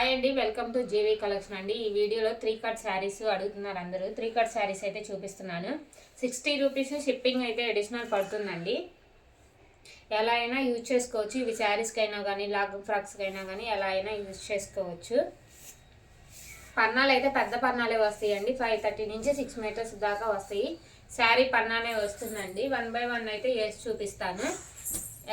Hi అండి welcome to JV collection అండి. ఈ వీడియోలో త్రీ కట్ శారీస్ అడుగుతున్నారు అందరూ. త్రీ కట్ శారీస్ అయితే చూపిస్తున్నాను. సిక్స్టీ రూపీస్ షిప్పింగ్ అయితే అడిషనల్ పడుతుందండి. ఎలా అయినా యూజ్ చేసుకోవచ్చు. ఇవి శారీస్కి అయినా కానీ లాగ్ ఫ్రాక్స్కైనా అయినా కానీ ఎలా అయినా యూజ్ చేసుకోవచ్చు. పన్నాలు అయితే పెద్ద పన్నాలే వస్తాయండి. ఫైవ్ థర్టీ నుంచి సిక్స్ మీటర్స్ దాకా వస్తాయి. శారీ పన్నానే వస్తుందండి. వన్ బై వన్ అయితే వేసి చూపిస్తాను.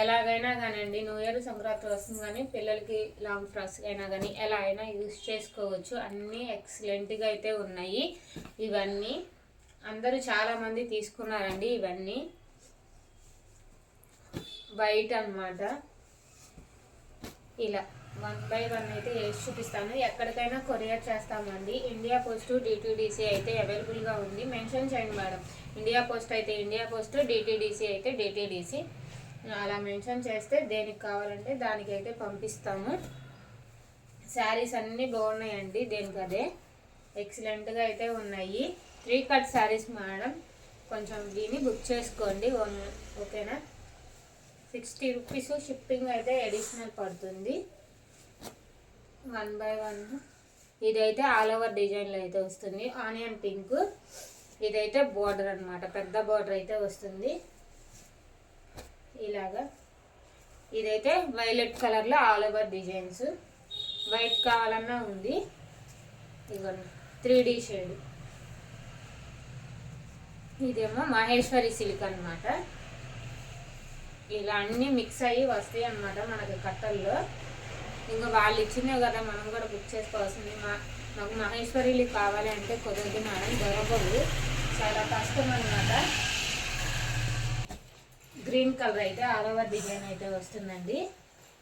ఎలాగైనా కానివ్వండి న్యూ ఇయర్ సంక్రాంతి వస్తుంది కానీ పిల్లలకి లాంగ్ ఫ్రాక్స్ అయినా కానీ ఎలా అయినా యూజ్ చేసుకోవచ్చు. అన్నీ ఎక్సలెంట్గా అయితే ఉన్నాయి. ఇవన్నీ అందరూ చాలామంది తీసుకున్నారండి ఇవన్నీ. వైట్ అన్నమాట. ఇలా వన్ బై వన్ అయితే వేసి చూపిస్తాను. ఎక్కడికైనా కొరియర్ చేస్తామండి. ఇండియా పోస్ట్ డిటీడీసీ అయితే అవైలబుల్గా ఉంది. మెన్షన్ చేయండి మేడం. ఇండియా పోస్ట్ అయితే ఇండియా పోస్ట్ డిటీడీసీ అయితే డిటీడీసీ అలా మెన్షన్ చేస్తే దేనికి కావాలంటే దానికి అయితే పంపిస్తాము. శారీస్ అన్నీ బాగున్నాయండి దేనికి అదే ఎక్సలెంట్గా అయితే ఉన్నాయి. Three cut saris madam. కొంచెం దీన్ని బుక్ చేసుకోండి. ఓకేనా? సిక్స్టీ రూపీస్ షిప్పింగ్ అయితే అడిషనల్ పడుతుంది. వన్ బై వన్ ఇదైతే ఆల్ ఓవర్ డిజైన్లో అయితే వస్తుంది. ఆనియన్ పింక్ ఇదైతే బార్డర్ అన్నమాట. పెద్ద బార్డర్ అయితే వస్తుంది. ఇలాగా ఇదైతే వైలెట్ కలర్లో ఆల్ ఓవర్ డిజైన్స్. వైట్ కావాలన్నా ఉంది. ఇదిగోండి త్రీ డి షేడ్. ఇదేమో మహేశ్వరి సిల్క్ అన్నమాట. ఇలా అన్నీ మిక్స్ అయ్యి వస్తాయి అన్నమాట మనకి కట్టల్లో. ఇంకా వాళ్ళు ఇచ్చినవి కదా మనం కూడా బుక్ చేసుకోవాల్సింది. మా మాకు మహేశ్వరిలు కావాలి అంటే కుదరదు మేడం దొరకవు. చాలా కష్టం అన్నమాట. గ్రీన్ కలర్ అయితే ఆల్ ఓవర్ డిజైన్ అయితే వస్తుందండి.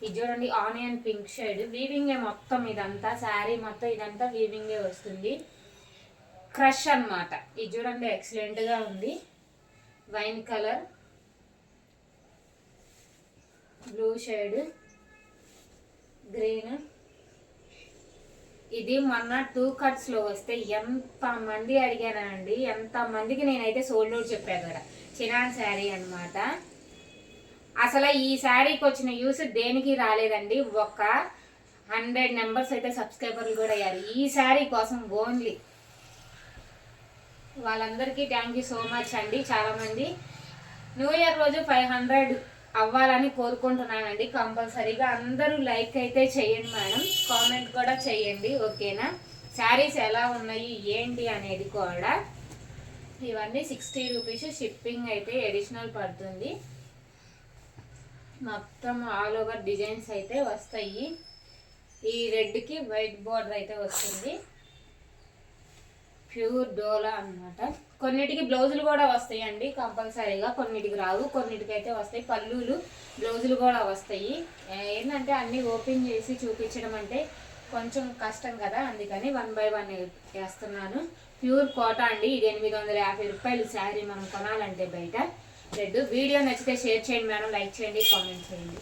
ఇది చూడండి ఆనియన్ పింక్ షేడ్. వీవింగే మొత్తం ఇదంతా శారీ మొత్తం ఇదంతా వీవింగే వస్తుంది. క్రష్ అనమాట ఇది చూడండి ఎక్సలెంట్గా ఉంది. Wine colour blue shade green ఇది మొన్న టూ కట్స్లో వస్తే ఎంత మంది అడిగానండి ఎంత మందికి నేనైతే సోల్డ్ అవుట్ చెప్పాను కదా. చిరాన్ శారీ అన్నమాట. అసలు ఈ శారీకి వచ్చిన యూస్ దేనికి రాలేదండి? ఒక హండ్రెడ్ నెంబర్స్ అయితే సబ్స్క్రైబర్లు కూడా అయ్యారు. ఈ శారీ కోసం ఓన్లీ వాళ్ళందరికీ థ్యాంక్ యూ సో మచ్ అండి. చాలామంది న్యూ ఇయర్ రోజు ఫైవ్ హండ్రెడ్ అవ్వాలని కోరుకుంటున్నానండి. కంపల్సరీగా అందరూ లైక్ అయితే చేయండి మేడం. కామెంట్ కూడా చేయండి ఓకేనా? శారీస్ ఎలా ఉన్నాయి ఏంటి అనేది కూడా. ఇవన్నీ సిక్స్టీ రూపీస్ షిప్పింగ్ అయితే ఎడిషనల్ పడుతుంది. మొత్తం ఆల్ ఓవర్ డిజైన్స్ అయితే వస్తాయి. ఈ రెడ్కి వైట్ బార్డర్ అయితే వస్తుంది. ప్యూర్ డోలా అన్నమాట. కొన్నిటికి బ్లౌజులు కూడా వస్తాయండి కంపల్సరీగా. కొన్నిటికి రావు కొన్నిటికి అయితే వస్తాయి. పళ్ళులు బ్లౌజులు కూడా వస్తాయి. ఏంటంటే అన్నీ ఓపెన్ చేసి చూపించడం అంటే కొంచెం కష్టం కదా. అందుకని వన్ బై వన్ వేస్తున్నాను. ప్యూర్ కోట అండి. ఇది ఎనిమిది వందల యాభై రూపాయలు శారీ మనం కొనాలంటే బయట. రెడ్ వీడియో నచ్చితే షేర్ చేయండి మేడం లైక్ చేయండి కామెంట్ చేయండి.